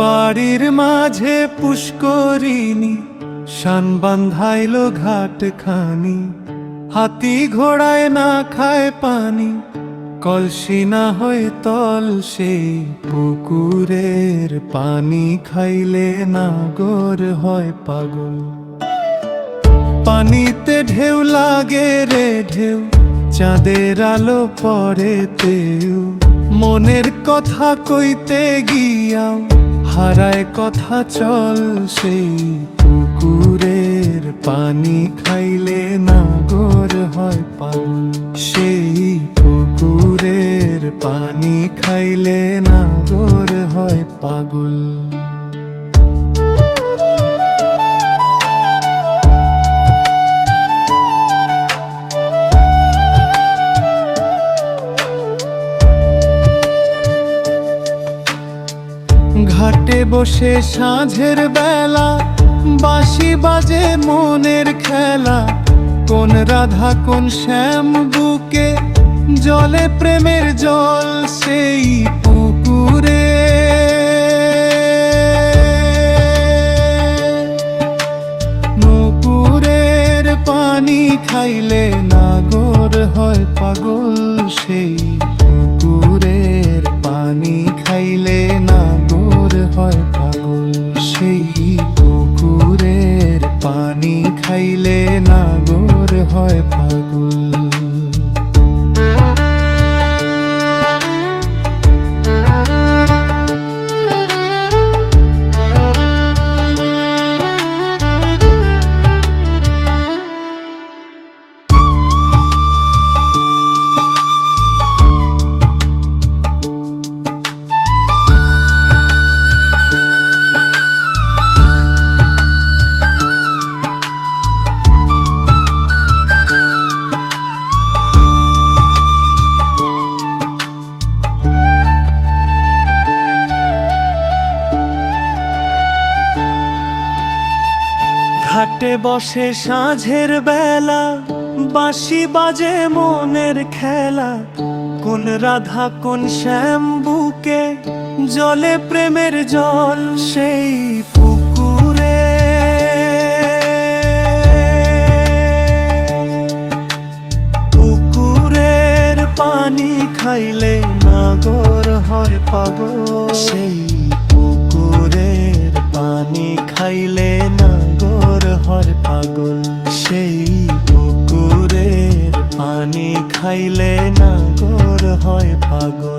নদীর মাঝে পুষ্করিণী, শান বান্ধাইল ঘাট খানি হাতি ঘোড়ায় না খায় পানি, কলসি না হয়ে তল সেই পুকুরের পানি খাইলে নাগর হয় পাগল। পানিতে ঢেউ লাগে রে ঢেউ, চাঁদের আলো পরে তেউ। মনের কথা কইতে গিয়াও হারায় কথা চল, সেই পুকুরের পানি খাইলে নাগর হয় পাল। সেই পুকুরের পানি খাইলে নাগর হয় পাগল। ঘাটে বসে সাঁঝের বেলা, বাঁশি বাজে মনের খেলা। কোন রাধা, কোন শ্যাম বুকে, জলে প্রেমের জল সেই পুকুরে। নপুরের পানি খাইলে নাগর হয় পাগল সেই খাইলে নাগর হয় ঘাটে বসে সাঁঝের বেলা, বাঁশি বাজে মনের খেলা। কোন রাধা, কোন শ্যাম বুকে জলে প্রেমের জল সেই পুকুরে। পুকুরের পানি খাইলে নাগর হয় সেই খাইলে না গোর হয় পাগল।